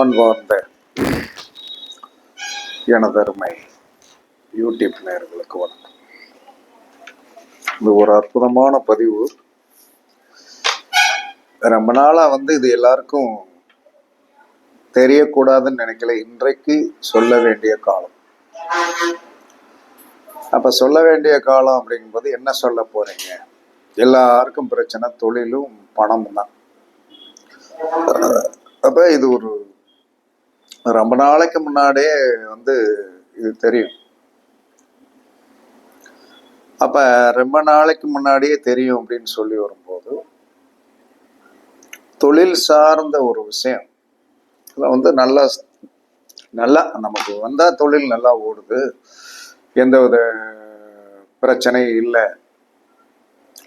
அன்பார்ந்த எனதருமை யூடியூப் நேயர்களுக்கு வணக்கம். இது ஒரு அற்புதமான பதிவு. ரொம்ப நாளாக வந்து இது எல்லாருக்கும் தெரியக்கூடாதுன்னு நினைக்கல. இன்றைக்கு சொல்ல வேண்டிய காலம். அப்போ சொல்ல வேண்டிய காலம் அப்படிங்கும்போது என்ன சொல்ல போறீங்க? எல்லாருக்கும் பிரச்சனை தொழிலும் பணமும் தான். அப்போ இது ஒரு ரொம்ப நாளைக்கு முன்னாடியே வந்து இது தெரியும். அப்ப ரொம்ப நாளைக்கு முன்னாடியே தெரியும் அப்படின்னு சொல்லி வரும்போது தொழில் சார்ந்த ஒரு விஷயம். இதுல வந்து நல்லா நல்லா நமக்கு வந்தா தொழில் நல்லா ஓடுது எந்த வித பிரச்சனையும் இல்லை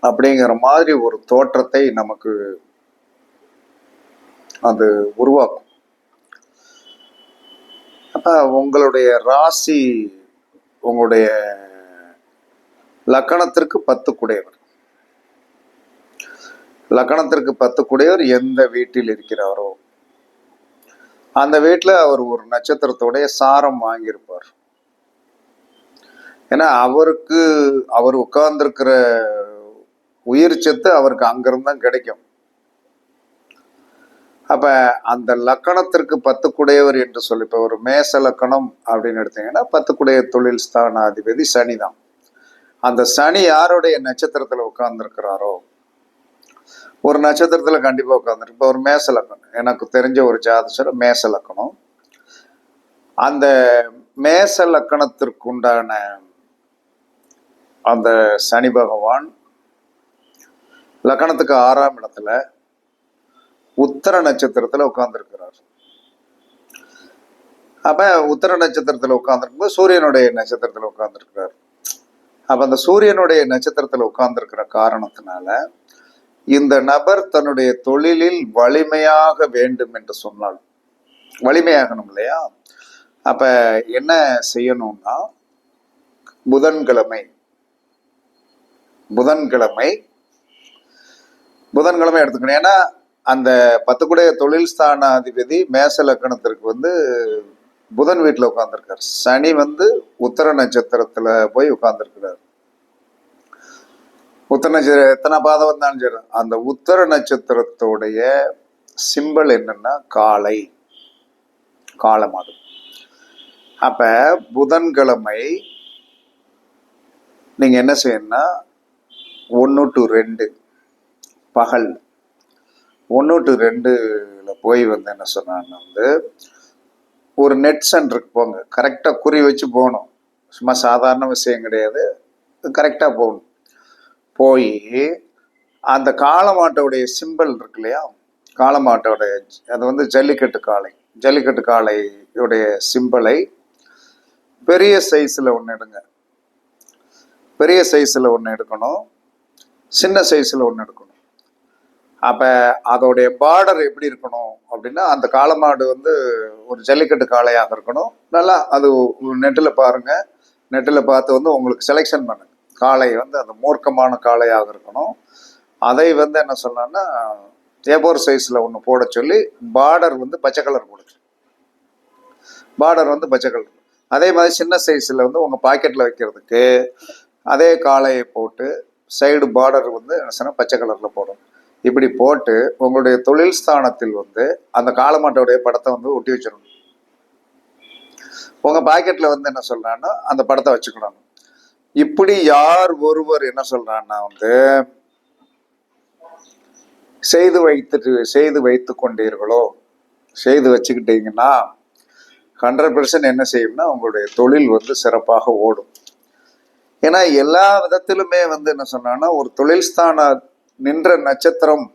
அப்படிங்கிற மாதிரி ஒரு தோற்றத்தை நமக்கு அது உருவாக்கும். உங்களுடைய ராசி உங்களுடைய லக்கணத்திற்கு பத்து குடையவர் லக்கணத்திற்கு பத்து குடையவர் எந்த வீட்டில் இருக்கிறாரோ அந்த வீட்டில் அவர் ஒரு நட்சத்திரத்தோடைய சாரம் வாங்கியிருப்பார். ஏன்னா அவருக்கு அவர் உட்கார்ந்துருக்கிற உயிர் சத்து அவருக்கு அங்கிருந்தான் கிடைக்கும். அப்போ அந்த லக்கணத்திற்கு பத்து குடையவர் என்று சொல்லி இப்போ ஒரு மேச லக்கணம் அப்படின்னு எடுத்தீங்கன்னா பத்து குடைய தொழில் ஸ்தானாதிபதி சனி தான் அந்த சனி யாருடைய நட்சத்திரத்தில் உட்கார்ந்துருக்கிறாரோ? ஒரு நட்சத்திரத்தில் கண்டிப்பாக உட்காந்துருக்கு இப்போ ஒரு மேச லக்கணம். எனக்கு தெரிஞ்ச ஒரு ஜாதசர் மேச லக்கணம். அந்த மேச லக்கணத்திற்கு உண்டான அந்த சனி பகவான் லக்கணத்துக்கு ஆறாம் இடத்துல உத்தர நட்சத்திரத்துல உட்கார்ந்துருக்கிறார். அப்ப உத்தர நட்சத்திரத்துல உட்கார்ந்துருக்கும்போது சூரியனுடைய நட்சத்திரத்துல உட்கார்ந்துருக்கிறார். அப்ப அந்த சூரியனுடைய நட்சத்திரத்துல உட்கார்ந்துருக்கிற காரணத்தினால இந்த நபர் தன்னுடைய தொழிலில் வலிமையாக வேண்டும் என்று சொன்னால் வலிமையாகணும் இல்லையா? அப்ப என்ன செய்யணும்னா புதன்கிழமை புதன்கிழமை புதன்கிழமை எடுத்துக்கணும். ஏன்னா அந்த பத்துக்குடைய தொழில் ஸ்தானாதிபதி மேச லக்கணத்திற்கு வந்து புதன் வீட்டில் உட்காந்துருக்கார் சனி வந்து உத்தர நட்சத்திரத்தில் போய் உட்காந்துருக்கிறார் உத்தர நட்சத்திரம் எத்தனை பாதம் வந்தாலும் சரி அந்த உத்தர நட்சத்திரத்தோடைய சிம்பல் என்னன்னா காலை. காளை மாதம். அப்ப புதன்கிழமை நீங்க என்ன செய்யணும்னா ஒன்று டு ரெண்டு பகல் ஒன்று டு ரெண்டுல போய் வந்து என்ன சொன்னான்னு வந்து ஒரு நெட் சென்டருக்கு போங்க. கரெக்டாக குறி வச்சு போகணும். சும்மா சாதாரண விஷயம் கிடையாது. கரெக்டாக போகணும். போய் அந்த காளமாட்டோடைய சிம்பல் இருக்கு இல்லையா? காளமாட்டோடைய அது வந்து ஜல்லிக்கட்டு காளை. ஜல்லிக்கட்டு காளையுடைய சிம்பலை பெரிய சைஸில் ஒன்று எடுங்க. பெரிய சைஸில் ஒன்று எடுக்கணும். சின்ன சைஸில் ஒன்று எடுக்கணும். அப்போ அதோடைய பார்டர் எப்படி இருக்கணும் அப்படின்னா அந்த காளமாடு வந்து ஒரு ஜல்லிக்கட்டு காளையாக இருக்கணும். நல்லா அது நெட்டில் பாருங்க. நெட்டில் பார்த்து வந்து உங்களுக்கு செலெக்ஷன் பண்ணுங்க. காளை வந்து அந்த மூர்க்கமான காளையாக இருக்கணும். அதை வந்து என்ன சொல்லலாம்னா ஏபோர் சைஸில் ஒன்று போட சொல்லி பார்டர் வந்து பச்சை கலர் போடுச்சு பார்டர் வந்து பச்சை கலர் அதே மாதிரி சின்ன சைஸில் வந்து உங்கள் பாக்கெட்டில் வைக்கிறதுக்கு அதே காளையை போட்டு சைடு பார்டர் வந்து என்ன சொன்னால் பச்சை கலரில் போடணும். இப்படி போட்டு உங்களுடைய தொழில் ஸ்தானத்தில் வந்து அந்த காலமாட்டோடைய படத்தை வந்து ஒட்டி வச்சிடணும். உங்க பாக்கெட்ல வந்து என்ன சொல்றான்னா அந்த படத்தை வச்சுக்கணும் இப்படி யார் ஒருவர் என்ன சொல்றான்னா வந்து செய்து வைத்துட்டு செய்து வைத்து கொண்டீர்களோ? செய்து வச்சுக்கிட்டீங்கன்னா ஹண்ட்ரட் பெர்சன்ட் என்ன செய்யும்னா உங்களுடைய தொழில் வந்து சிறப்பாக ஓடும். ஏன்னா எல்லா விதத்திலுமே வந்து என்ன சொன்னான்னா ஒரு தொழில் ஸ்தான நின்ற நட்சத்திரம்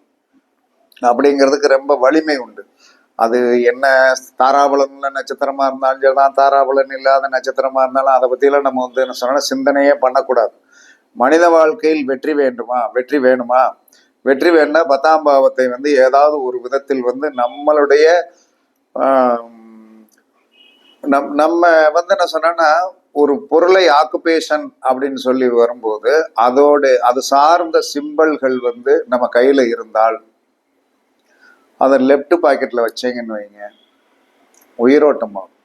அப்படிங்கிறதுக்கு ரொம்ப வலிமை உண்டு. அது என்ன தாராபலன்ல நட்சத்திரமா இருந்தாலும் சரிதான் தாராபலன் இல்லாத நட்சத்திரமா இருந்தாலும் அதை பத்தியெல்லாம் நம்ம வந்து என்ன சொன்னா சிந்தனையே பண்ணக்கூடாது. மனித வாழ்க்கையில் வெற்றி வேண்டுமா? வெற்றி வேணுமா? வெற்றி வேணா பத்தாம் பாவத்தை வந்து ஏதாவது ஒரு விதத்தில் வந்து நம்மளுடைய நம் நம்ம வந்து என்ன சொன்னா ஒரு பொருளை ஆக்குபேஷன் அப்படின்னு சொல்லி வரும்போது அதோடு அது சார்ந்த சிம்பல்கள் வந்து நம்ம கையில் இருந்தால் அதை லெஃப்ட் பாக்கெட்டில் வச்சீங்கன்னு வைங்க. உயிரோட்டமாகும்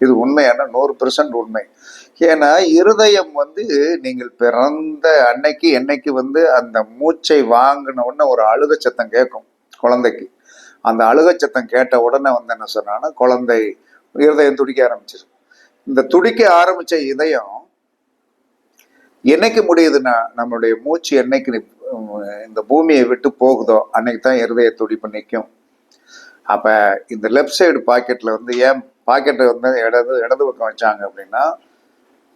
இது உண்மையான நூறு பெர்சன்ட் உண்மை. ஏன்னா இருதயம் வந்து நீங்கள் பிறந்த அன்னைக்கு என்னைக்கு வந்து அந்த மூச்சை வாங்கின உடனே ஒரு அழுக சத்தம் கேட்கும் குழந்தைக்கு. அந்த அழுக சத்தம் கேட்ட உடனே வந்து என்ன சொன்னான்னா குழந்தை இருதயம் துடிக்க ஆரம்பிச்சிருக்கு இந்த துடிக்க ஆரம்பிச்ச இதயம் என்னைக்கு முடியுதுன்னா நம்மளுடைய மூச்சு என்னைக்கு இந்த பூமியை விட்டு போகுதோ அன்னைக்கு தான் இருதய துடிப்பு நிற்கும் அப்ப இந்த லெஃப்ட் சைடு பாக்கெட்ல வந்து ஏன் பாக்கெட்டை வந்து இடது இடது பக்கம் வச்சாங்க அப்படின்னா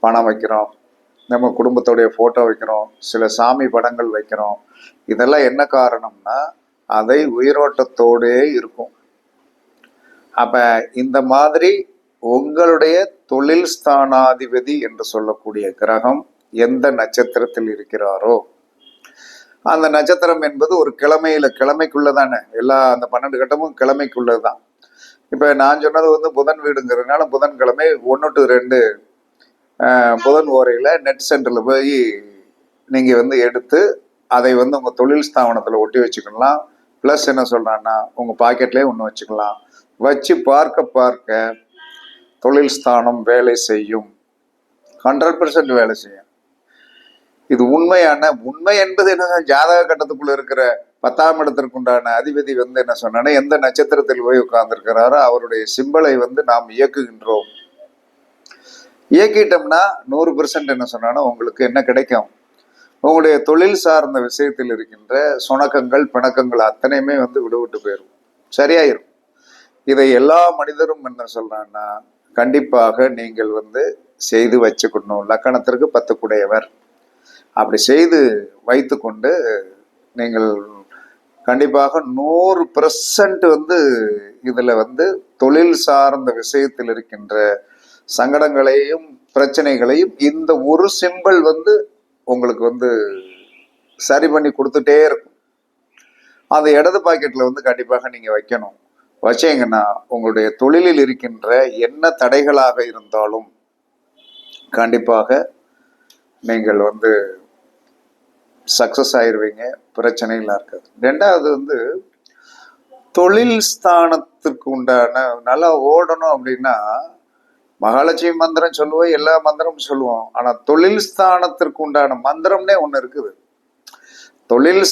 பணம் வைக்கிறோம் நம்ம குடும்பத்தோடைய போட்டோ வைக்கிறோம் சில சாமி படங்கள் வைக்கிறோம். இதெல்லாம் என்ன காரணம்னா அதை உயிரோட்டத்தோடே இருக்கும். அப்ப இந்த மாதிரி உங்களுடைய தொழில் ஸ்தானாதிபதி என்று சொல்லக்கூடிய கிரகம் எந்த நட்சத்திரத்தில் இருக்கிறாரோ? அந்த நட்சத்திரம் என்பது ஒரு கிழமையில கிழமைக்குள்ளதானே எல்லா அந்த பன்னெண்டு கட்டமும் கிழமைக்குள்ளதுதான் இப்ப நான் சொன்னது வந்து புதன் வீடுங்கிறதுனால புதன்கிழமை ஒன்று டு ரெண்டு புதன் ஓரையில நெட் சென்டர்ல போய் நீங்க வந்து எடுத்து அதை வந்து உங்க தொழில் ஸ்தாபனத்துல ஒட்டி வச்சுக்கலாம். ப்ளஸ் என்ன சொல்றான்னா உங்க பாக்கெட்லயே ஒன்று வச்சுக்கலாம். வச்சு பார்க்க பார்க்க தொழில் ஸ்தானம் வேலை செய்யும். ஹண்ட்ரட் பர்சன்ட் வேலை செய்யும். இது உண்மையான உண்மை என்பது என்ன ஜாதக கட்டத்துக்குள்ள இருக்கிற பத்தாம் இடத்திற்குண்டான அதிபதி வந்து என்ன சொன்னா எந்த நட்சத்திரத்தில் போய் உட்கார்ந்துருக்கிறாரோ அவருடைய சிம்பலை வந்து நாம் இயக்குகின்றோம். இயக்கிட்டோம்னா நூறு பெர்சன்ட் என்ன சொன்னானா உங்களுக்கு என்ன கிடைக்கும்? உங்களுடைய தொழில் சார்ந்த விஷயத்தில் இருக்கின்ற சுணக்கங்கள் பிணக்கங்கள் அத்தனையுமே வந்து விடுவிட்டு போயிடும் சரியாயிரும். இதை எல்லா மனிதரும் என்ன சொல்றான்னா கண்டிப்பாக நீங்கள் வந்து செய்து வச்சுக்கணும். லக்கணத்திற்கு பத்து குடையவர். அப்படி செய்து வைத்துக்கொண்டு நீங்கள் கண்டிப்பாக நூறு பெர்சன்ட் வந்து இதில் வந்து தொழில் சார்ந்த விஷயத்தில் இருக்கின்ற சங்கடங்களையும் பிரச்சனைகளையும் இந்த ஒரு சிம்பல் வந்து உங்களுக்கு வந்து சரி பண்ணி கொடுத்துட்டே இருக்கும். அந்த இடது பாக்கெட்டில் வந்து கண்டிப்பாக நீங்கள் வைக்கணும். வச்சீங்கன்னா உங்களுடைய தொழிலில் இருக்கின்ற என்ன தடைகளாக இருந்தாலும் கண்டிப்பாக நீங்கள் வந்து சக்சஸ் ஆயிருவீங்க பிரச்சனைலாம் இருக்காது. ரெண்டாவது வந்து தொழில் ஸ்தானத்துக்கு உண்டான நல்லா ஓடணும் அப்படின்னா மகாலட்சுமி மந்திரம் சொல்லுவோம் எல்லா மந்திரமும் சொல்லுவோம். ஆனால் தொழில் ஸ்தானத்திற்கு உண்டான மந்திரம்னே ஒன்று இருக்குது. தொழில்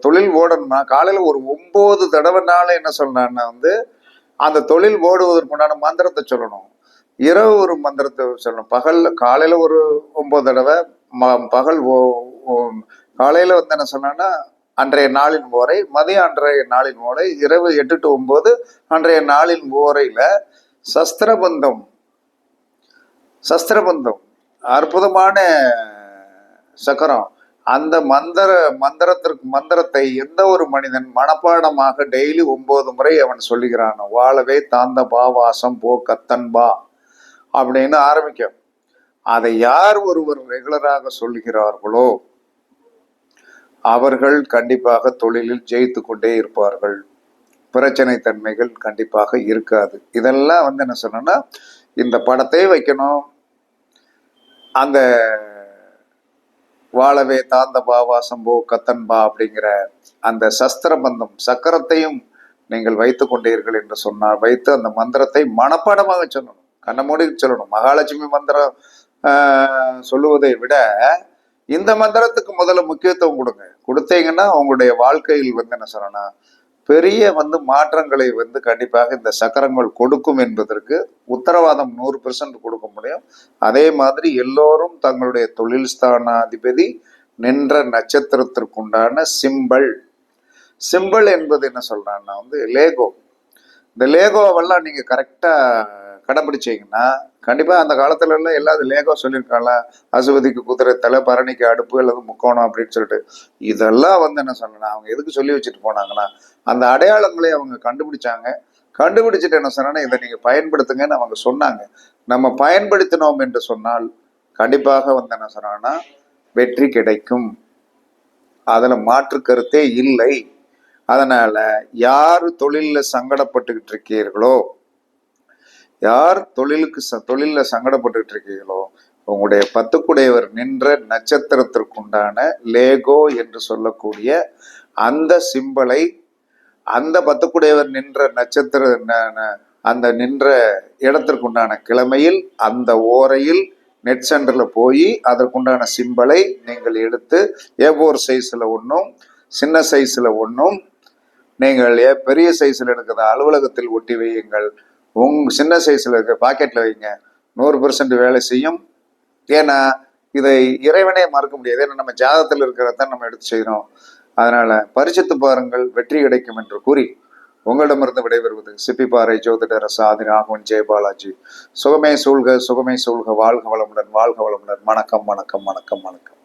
தொழில் ஓடணும்னா காலையில் ஒரு ஒம்பது தடவைனால என்ன சொல்றான்னா வந்து அந்த தொழில் ஓடுவதற்கு உண்டான மந்திரத்தை சொல்லணும். இரவு ஒரு மந்திரத்தை சொல்லணும். பகல்ல காலையில் ஒரு ஒம்பது தடவை ம- பகல் ஓ- காலையில் வந்து என்ன சொன்னா அன்றைய நாளின் ஓரை மதியம் அன்றைய நாளின் ஓரை இரவு எட்டு டு ஒம்பது அன்றைய நாளின் ஓரையில் சஸ்திரபந்தம் சஸ்திரபந்தம் அற்புதமான சக்கரம் அந்த மந்திர மந்திரத்திற்கு மந்திரத்தை எந்த ஒரு மனிதன் மனப்பாடமாக டெய்லி ஒன்பது முறை அவன் சொல்லுகிறான் வாழவே தாந்த பா வாசம் போ கத்தன் பா அப்படின்னு ஆரம்பிக்கும் அதை யார் ஒருவர் ரெகுலராக சொல்லுகிறார்களோ அவர்கள் கண்டிப்பாக தொழிலில் ஜெயித்து கொண்டே இருப்பார்கள். பிரச்சனை தன்மைகள் கண்டிப்பாக இருக்காது. இதெல்லாம் வந்து என்ன சொன்னோன்னா இந்த படத்தை வைக்கணும். அந்த வாழவே தாந்த பாவா சம்போ கத்தன்பா அப்படிங்கிற அந்த சஸ்திர மந்தம் சக்கரத்தையும் நீங்கள் வைத்து கொண்டீர்கள் என்று சொன்னால் வைத்து அந்த மந்திரத்தை மனப்பாடமாக சொல்லணும். கண்ண மூடி சொல்லணும். மகாலட்சுமி மந்திரம் ஆஹ், சொல்லுவதை விட இந்த மந்திரத்துக்கு முதல்ல முக்கியத்துவம் கொடுங்க. கொடுத்தீங்கன்னா உங்களுடைய வாழ்க்கையில் வந்து என்ன சொல்லணும்னா பெரிய வந்து மாற்றங்களை வந்து கண்டிப்பாக இந்த சக்கரங்கள் கொடுக்கும் என்பதற்கு உத்தரவாதம் நூறு பெர்சன்ட் கொடுக்க முடியும். அதே மாதிரி எல்லோரும் தங்களுடைய தொழில் ஸ்தானாதிபதி நின்ற நட்சத்திரத்திற்குண்டான சிம்பல். சிம்பல் என்பது என்ன சொல்கிறான்னா வந்து லேகோ. இந்த லேகோவெல்லாம் நீங்கள் கரெக்டாக கடைபிடிச்சீங்கன்னா கண்டிப்பாக அந்த காலத்துல எல்லாம் எல்லாரும் லேகோ சொல்லியிருக்காங்களா? அசுவதிக்கு குதிரை தலை பரணிக்கு அடுப்பு அல்லது முக்கோணம் அப்படின்னு சொல்லிட்டு. இதெல்லாம் வந்து என்ன சொன்னா அவங்க எதுக்கு சொல்லி வச்சுட்டு போனாங்கன்னா அந்த அடையாளங்களை அவங்க கண்டுபிடிச்சாங்க. கண்டுபிடிச்சிட்டு என்ன சொன்னா இதை நீங்க பயன்படுத்துங்கன்னு அவங்க சொன்னாங்க. நம்ம பயன்படுத்தினோம் என்று சொன்னால் கண்டிப்பாக வந்து என்ன சொன்னாங்கன்னா வெற்றி கிடைக்கும். அதில் மாற்று கருத்தே இல்லை. அதனால யார் தொழிலில் சங்கடப்பட்டுக்கிட்டு இருக்கீர்களோ யார் தொழிலுக்கு ச- தொழிலில் சங்கடப்பட்டுக்கிட்டு இருக்கீங்களோ உங்களுடைய பத்துக்குடையவர் நின்ற நட்சத்திரத்திற்குண்டான லேகோ என்று சொல்லக்கூடிய அந்த சிம்பலை அந்த பத்துக்குடையவர் நின்ற நட்சத்திர அந்த நின்ற இடத்திற்குண்டான கிழமையில் அந்த ஓரையில் நெட் சென்டரில் போய் அதற்குண்டான சிம்பலை நீங்கள் எடுத்து ஏ ஃபோர் சைஸில் ஒன்றும் சின்ன சைஸில் ஒன்றும் நீங்கள் ஏ பெரிய சைஸில் எடுக்கிற அலுவலகத்தில் ஒட்டி வையுங்கள். உங் சின்ன சைஸில் இருக்க பாக்கெட்டில் வைங்க. நூறு பெர்சன்ட் வேலை செய்யும். ஏன்னா இதை இறைவனே மறக்க முடியாது. ஏன்னா நம்ம ஜாதகத்தில் இருக்கிறதான் நம்ம எடுத்து செய்கிறோம் அதனால பரிசுத்து பாருங்கள் வெற்றி கிடைக்கும் என்று கூறி உங்களிடமிருந்து விடைபெறுவது சிப்பிப்பாறை ஜோதிடர் சாதி ராகவன் ஜெயபாலாஜி சுகமே சூழ்க சுகமே சூழ்க. வாழ்க வளமுடன் வாழ்க வளமுடன். வணக்கம் வணக்கம் வணக்கம் வணக்கம்.